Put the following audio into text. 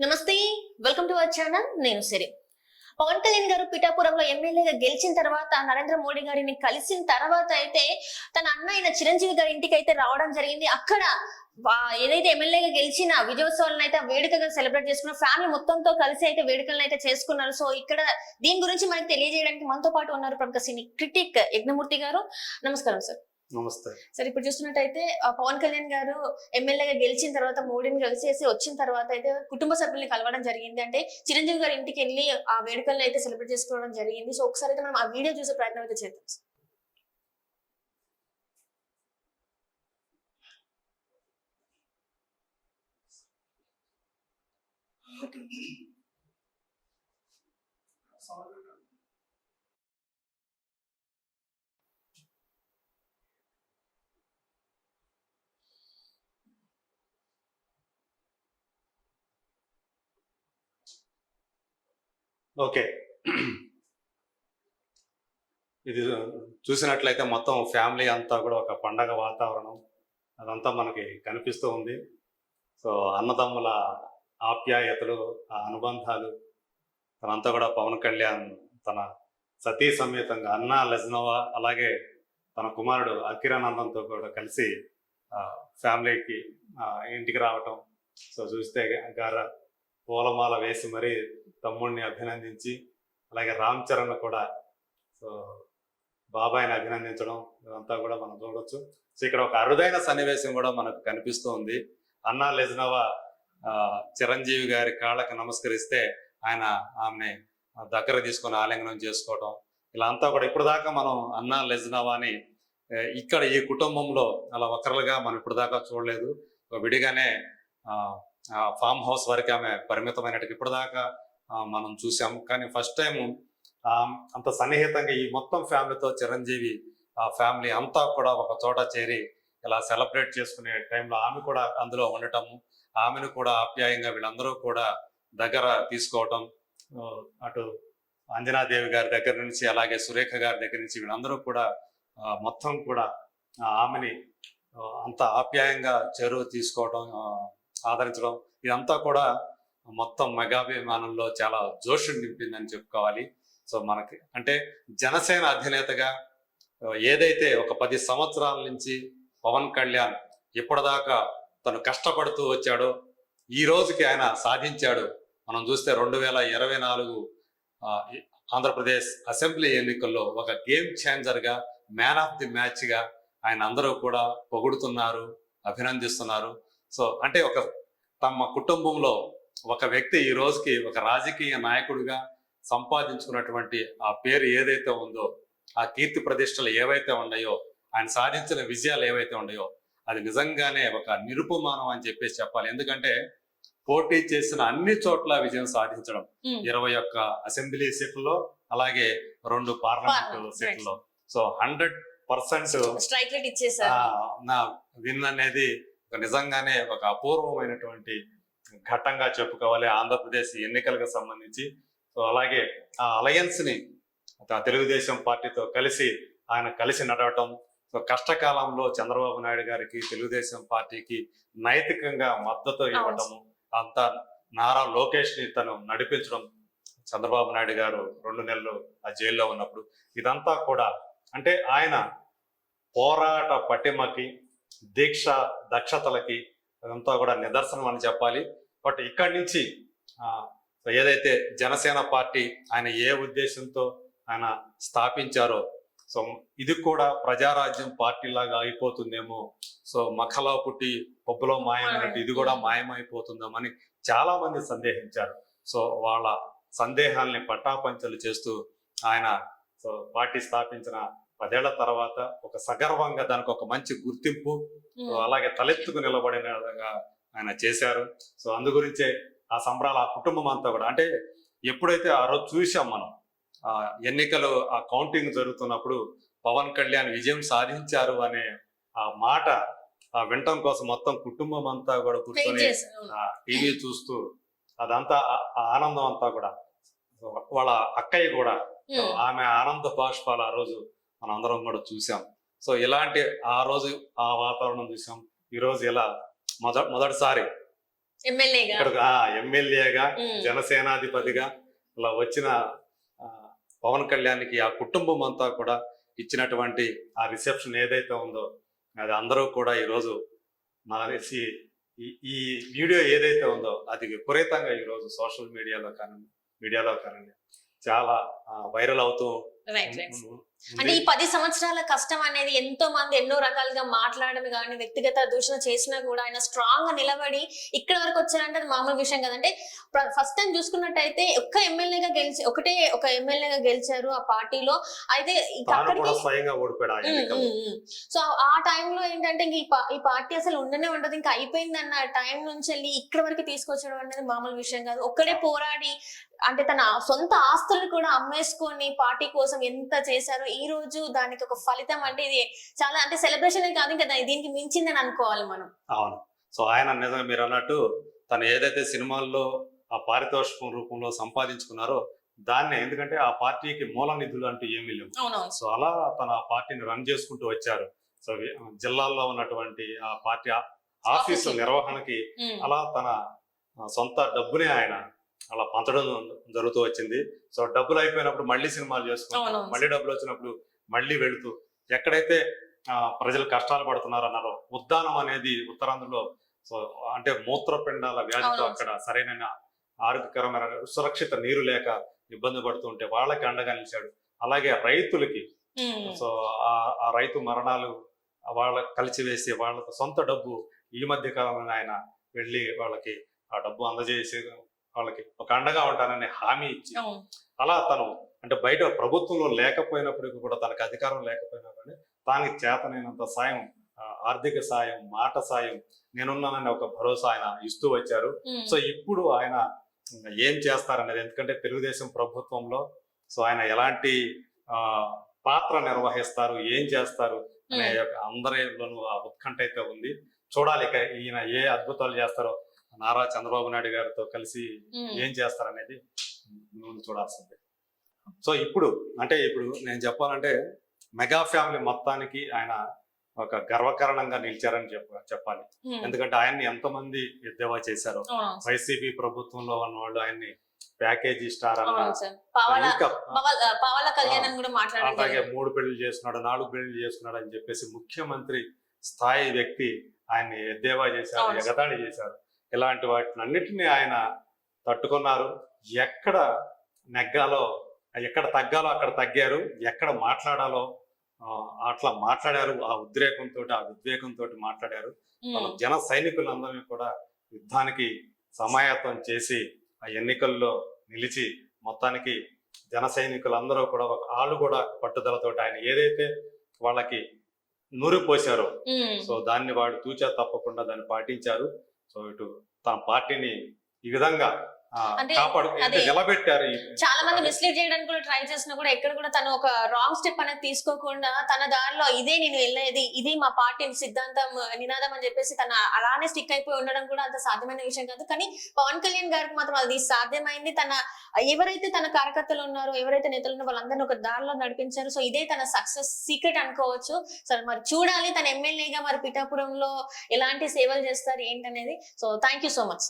నమస్తే welcome to our channel నేను సిరి. పవన్ కళ్యాణ్ గారు పిఠాపురంలో ఎమ్మెల్యేగా గెలిచిన తర్వాత నరేంద్ర మోడీ గారిని కలిసిన తర్వాత అయితే తన అన్న అయిన చిరంజీవి గారి ఇంటికి అయితే రావడం జరిగింది. అక్కడ ఏదైతే ఎమ్మెల్యేగా గెలిచిన విజయోత్సవాలను అయితే వేడుకగా సెలబ్రేట్ చేసుకున్న ఫ్యామిలీ మొత్తంతో కలిసి అయితే వేడుకలను అయితే చేసుకున్నారు. సో ఇక్కడ దీని గురించి మనకి తెలియజేయడానికి మనతో పాటు ఉన్నారు ప్రముఖ సినీ క్రిటిక్ యజ్ఞమూర్తి గారు. నమస్కారం సార్ నమస్తే. సరే ఇప్పుడు చూస్తున్నట్టయితే ఆ పవన్ కళ్యాణ్ గారు ఎమ్మెల్యేగా గెలిచిన తర్వాత మోడీని కలిసేసి వచ్చిన తర్వాత అయితే కుటుంబ సభ్యుల్ని కలవడం జరిగింది. అంటే చిరంజీవి గారి ఇంటికి వెళ్ళి ఆ వేడుకలను అయితే సెలబ్రేట్ చేసుకోవడం జరిగింది. సో ఒకసారి అయితే మనం ఆ వీడియో చూసే ప్రయత్నం అయితే చేద్దాం. సార్. ఓకే. ఇది చూసినట్లయితే మొత్తం ఫ్యామిలీ అంతా కూడా ఒక పండగ వాతావరణం. అదంతా మనకి కనిపిస్తూ ఉంది. సో అన్నదమ్ముల ఆప్యాయతలు ఆ అనుబంధాలు తనంతా కూడా పవన్ కళ్యాణ్ తన సతీ సమేతంగా అన్న లజ్నవా అలాగే తన కుమారుడు అకిరానందంతో కూడా కలిసి ఫ్యామిలీకి ఇంటికి రావటం. సో చూస్తే గారా పూలమాల వేసి మరీ తమ్ముడిని అభినందించి అలాగే రామ్ చరణ్ కూడా సో బాబాయ్ని అభినందించడం ఇదంతా కూడా మనం చూడొచ్చు. సో ఇక్కడ ఒక అరుదైన సన్నివేశం కూడా మనకు కనిపిస్తూ ఉంది. అన్నా లెజ్నవా చిరంజీవి గారి కాళ్ళకి నమస్కరిస్తే ఆయన ఆమెని దగ్గర తీసుకొని ఆలింగనం చేసుకోవడం ఇలా అంతా కూడా ఇప్పుడు దాకా మనం అన్నా లెజ్నవా అని ఇక్కడ ఈ కుటుంబంలో అలా ఒకరులుగా మనం ఇప్పుడు దాకా చూడలేదు. విడిగానే ఫామ్ హౌస్ వరకు ఆమె పరిమితమైనట్టు ఇప్పటిదాకా మనం చూసాము. కానీ ఫస్ట్ టైం అంత సన్నిహితంగా ఈ మొత్తం ఫ్యామిలీతో చిరంజీవి ఆ ఫ్యామిలీ అంతా కూడా ఒక చోట చేరి ఇలా సెలబ్రేట్ చేసుకునే టైంలో ఆమె కూడా అందులో ఉండటము ఆమెను కూడా ఆప్యాయంగా వీళ్ళందరూ కూడా దగ్గర తీసుకోవటం అటు అంజనాదేవి గారి దగ్గర నుంచి అలాగే సురేఖ గారి దగ్గర నుంచి వీళ్ళందరూ కూడా మొత్తం కూడా ఆమెని అంత ఆప్యాయంగా చెరువు తీసుకోవడం సాధరించడం ఇదంతా కూడా మొత్తం మెగాభిమానంలో చాలా జోషం నింపిందని చెప్పుకోవాలి. సో మనకి అంటే జనసేన అధినేతగా ఏదైతే ఒక పది సంవత్సరాల నుంచి పవన్ కళ్యాణ్ ఇప్పటిదాకా తను కష్టపడుతూ వచ్చాడో ఈ రోజుకి ఆయన సాధించాడు. మనం చూస్తే రెండు వేల ఇరవై నాలుగు ఆంధ్రప్రదేశ్ అసెంబ్లీ ఎన్నికల్లో ఒక గేమ్గా మ్యాన్ ఆఫ్ ది మ్యాచ్గా ఆయన అందరూ కూడా పొగుడుతున్నారు అభినందిస్తున్నారు. సో అంటే ఒక తమ కుటుంబంలో ఒక వ్యక్తి ఈ రోజుకి ఒక రాజకీయ నాయకుడిగా సంపాదించుకున్నటువంటి ఆ పేరు ఏదైతే ఉందో ఆ కీర్తి ప్రతిష్టలు ఏవైతే ఉన్నాయో ఆయన సాధించిన విజయాలు ఏవైతే ఉన్నాయో అది నిజంగానే ఒక నిరుపమానం అని చెప్పేసి చెప్పాలి. ఎందుకంటే పోటీ చేసిన అన్ని చోట్ల విజయం సాధించడం. ఇరవై ఒక్క అసెంబ్లీ సీట్లలో అలాగే రెండు పార్లమెంట్ సీట్లలో. సో హండ్రెడ్ పర్సెంట్ విన్ అనేది నిజంగానే ఒక అపూర్వమైనటువంటి ఘట్టంగా చెప్పుకోవాలి ఆంధ్రప్రదేశ్ ఎన్నికలకు సంబంధించి. సో అలాగే ఆ అలయన్స్ని తెలుగుదేశం పార్టీతో కలిసి ఆయన కలిసి నడవటం. సో కష్టకాలంలో చంద్రబాబు నాయుడు గారికి తెలుగుదేశం పార్టీకి నైతికంగా మద్దతు ఇవ్వటము అంతా నారా లోకేష్ని తను నడిపించడం చంద్రబాబు నాయుడు గారు రెండు నెలలు ఆ జైల్లో ఉన్నప్పుడు. ఇదంతా కూడా అంటే ఆయన పోరాట పటిమకి దీక్ష దక్షతలకి అంతా కూడా నిదర్శనం అని చెప్పాలి. బట్ ఇక్కడి నుంచి ఏదైతే జనసేన పార్టీ ఆయన ఏ ఉద్దేశంతో ఆయన స్థాపించారో సో ఇది కూడా ప్రజారాజ్యం పార్టీ లాగా అయిపోతుందేమో. సో మఖలో పుట్టి పప్పులో మాయమైనట్టు ఇది కూడా మాయమైపోతుందేమని చాలా మంది సందేహించారు. సో వాళ్ళ సందేహాల్ని పట్టాపంచలు చేస్తూ ఆయన సో పార్టీ స్థాపించిన పదేళ్ళ తర్వాత ఒక సగర్వంగా దానికి ఒక మంచి గుర్తింపు అలాగే తలెత్తుకు నిలబడినగా ఆయన చేశారు. సో అందు గురించే ఆ సంబరాలు ఆ కుటుంబం అంతా కూడా అంటే ఎప్పుడైతే ఆ రోజు చూసాం మనం ఆ ఎన్నికలు ఆ కౌంటింగ్ జరుగుతున్నప్పుడు పవన్ కళ్యాణ్ విజయం సాధించారు అనే ఆ మాట ఆ వినటం కోసం మొత్తం కుటుంబం అంతా కూడా కూర్చొని ఆ టీవీ చూస్తూ అదంతా ఆనందం అంతా కూడా వాళ్ళ అక్కయ్య కూడా ఆమె ఆనంద బాష్పాలు ఆ రోజు మనం అందరం కూడా చూసాం సో ఇలాంటి ఆ రోజు ఆ వాతావరణం చూసాం ఈ రోజు ఇలా మొద మొదటిసారి ఎమ్మెల్యేగా. జనసేనాధిపతిగా ఇలా వచ్చిన పవన్ కళ్యాణ్కి ఆ కుటుంబం అంతా కూడా ఇచ్చినటువంటి ఆ రిసెప్షన్ ఏదైతే ఉందో అది అందరూ కూడా ఈరోజు తెలిసి ఈ వీడియో ఏదైతే ఉందో అది విపరీతంగా ఈరోజు సోషల్ మీడియాలో కానీ మీడియాలో కానీ చాలా వైరల్ అవుతూ. అంటే ఈ పది సంవత్సరాల కష్టం అనేది ఎంతో మంది ఎన్నో రకాలుగా మాట్లాడడం కానీ వ్యక్తిగత దూషణ చేసినా కూడా ఆయన స్ట్రాంగ్గా నిలబడి ఇక్కడ వరకు వచ్చారంటే అది మామూలు విషయం కదంటే ఫస్ట్ టైం చూసుకున్నట్టయితే ఒక్క ఎమ్మెల్యేగా గెలిచి ఒకటే ఒక ఎమ్మెల్యేగా గెలిచారు ఆ పార్టీలో. అయితే. సో ఆ టైంలో ఏంటంటే ఇంక ఈ పార్టీ అసలు ఉండనే ఉండదు. ఇంకా అయిపోయింది అన్న టైం నుంచి వెళ్ళి ఇక్కడ వరకు తీసుకొచ్చడం అనేది మామూలు విషయం కాదు. ఒక్కడే పోరాడి అంటే తన సొంత ఆస్తులు కూడా అమ్మేసుకొని పార్టీ కోసం ఎంత చేశారో ఈ రోజు దానికి ఒక ఫలితం అంటే ఇది చాలా అంటే సెలబ్రేషన్ కాదు ఇంకా దా- దీనికి మించిందని అనుకోవాలి మనం. అవును. సో ఆయన నిజంగా మీరు అన్నట్టు తను ఏదైతే సినిమాల్లో ఆ పారితోషికం రూపంలో సంపాదించుకున్నారో దాన్ని ఎందుకంటే ఆ పార్టీకి మూల నిధులు అంటూ ఏమీ లేవు. సో అలా తన ఆ పార్టీని రన్ చేసుకుంటూ వచ్చారు. సో జిల్లాల్లో ఉన్నటువంటి ఆ పార్టీ ఆఫీసు. నిర్వహణకి అలా తన సొంత డబ్బునే ఆయన అలా పంచడం జరుగుతూ వచ్చింది సో డబ్బులు అయిపోయినప్పుడు మళ్ళీ సినిమాలు అవునవును. మళ్ళీ డబ్బులు వచ్చినప్పుడు మళ్ళీ వెళుతూ ఎక్కడైతే ప్రజలు కష్టాలు పడుతున్నారు అన్నారో ఉద్దానం అనేది ఉత్తరాంధ్రలో సో అంటే మూత్రపిండాల వ్యాధితో. అక్కడ సరైన ఆరోగ్యకరమైన సురక్షిత నీరు లేక ఇబ్బంది పడుతుంటే వాళ్ళకి అండగా నిలిచాడు అలాగే రైతులకి. సో ఆ ఆ రైతు మరణాలు వాళ్ళ కలిసి వేసి వాళ్ళ సొంత డబ్బు ఈ మధ్య కాలంలో ఆయన వెళ్ళి వాళ్ళకి ఆ డబ్బు అందజేసి వాళ్ళకి ఒక అండగా ఉంటానని హామీ ఇచ్చి. అలా తను అంటే బయట ప్రభుత్వంలో లేకపోయినప్పటికీ కూడా తనకు అధికారం లేకపోయినా కానీ తానికి చేతనైనంత సాయం ఆర్థిక సాయం మాట సాయం నేనున్నానని ఒక భరోసా ఆయన ఇస్తూ వచ్చారు. సో ఇప్పుడు ఆయన ఏం చేస్తారనేది ఎందుకంటే తెలుగుదేశం ప్రభుత్వంలో సో ఆయన ఎలాంటి ఆ, పాత్ర నిర్వహిస్తారు ఏం చేస్తారు అనే అందరిలోనూ ఆ ఉత్కంఠ అయితే ఉంది చూడాలి ఇక ఈయన ఏ అద్భుతాలు చేస్తారో నారా చంద్రబాబు నాయుడు గారితో కలిసి. ఏం చేస్తారనేది చూడాల్సిందే సో ఇప్పుడు అంటే ఇప్పుడు నేను చెప్పాలంటే మెగా ఫ్యామిలీ మొత్తానికి ఆయన ఒక గర్వకారణంగా నిలిచారని చెప్ప చెప్పాలి. ఎందుకంటే ఆయన్ని ఎంతమంది ఎద్దేవా చేశారో. వైసీపీ ప్రభుత్వంలో ఉన్న వాళ్ళు ఆయన్ని ప్యాకేజీ స్టార్ అలాగే. మూడు పెళ్ళి చేసుకున్నాడు నాలుగు పెళ్ళి చేసుకున్నాడు అని చెప్పేసి ముఖ్యమంత్రి స్థాయి వ్యక్తి ఆయన్ని ఎద్దేవా చేశారు. ఎగతాళి చేశారు ఇలాంటి వాటిని అన్నిటినీ ఆయన తట్టుకున్నారు. ఎక్కడ నెగ్గాలో ఎక్కడ తగ్గాలో అక్కడ తగ్గారు. ఎక్కడ మాట్లాడాలో అట్లా మాట్లాడారు. ఆ ఉద్రేకంతో ఆ ఉద్వేగంతో మాట్లాడారు. మన ఉమ్. జన సైనికులందరినీ కూడా యుద్ధానికి సమాయత్తం చేసి ఆ ఎన్నికల్లో నిలిచి మొత్తానికి జన సైనికులందరూ కూడా ఒక ఆళ్ళు కూడా పట్టుదలతో ఆయన ఏదైతే వాళ్ళకి నూరు పోశారో. సో దాన్ని వాడు తూచా తప్పకుండా దాన్ని పాటించారు. సో ఇటు తన పార్టీని ఈ విధంగా కాపాడు నిలబెట్టారు చాలా మంది మిస్లీడ్ చేయడానికి కూడా ట్రై చేసినా కూడా ఎక్కడ కూడా తను ఒక రాంగ్ స్టెప్ అనేది తీసుకోకుండా తన దారిలో ఇదే నేను వెళ్ళేది ఇది మా పార్టీ సిద్ధాంతం నినాదం అని చెప్పేసి తన అలానే స్టిక్ అయిపోయి ఉండడం కూడా అంత సాధ్యమైన విషయం కాదు. కానీ పవన్ కళ్యాణ్ గారికి మాత్రం అది సాధ్యమైంది. తన ఎవరైతే తన కార్యకర్తలు ఉన్నారో ఎవరైతే నేతలు ఉన్నారో వాళ్ళందరినీ ఒక దారిలో నడిపించారు. సో ఇదే తన సక్సెస్ సీక్రెట్ అనుకోవచ్చు. సరే మరి చూడాలి తన ఎమ్మెల్యేగా మరి పిఠాపురంలో ఎలాంటి సేవలు చేస్తారు ఏంటనేది. So thank you so much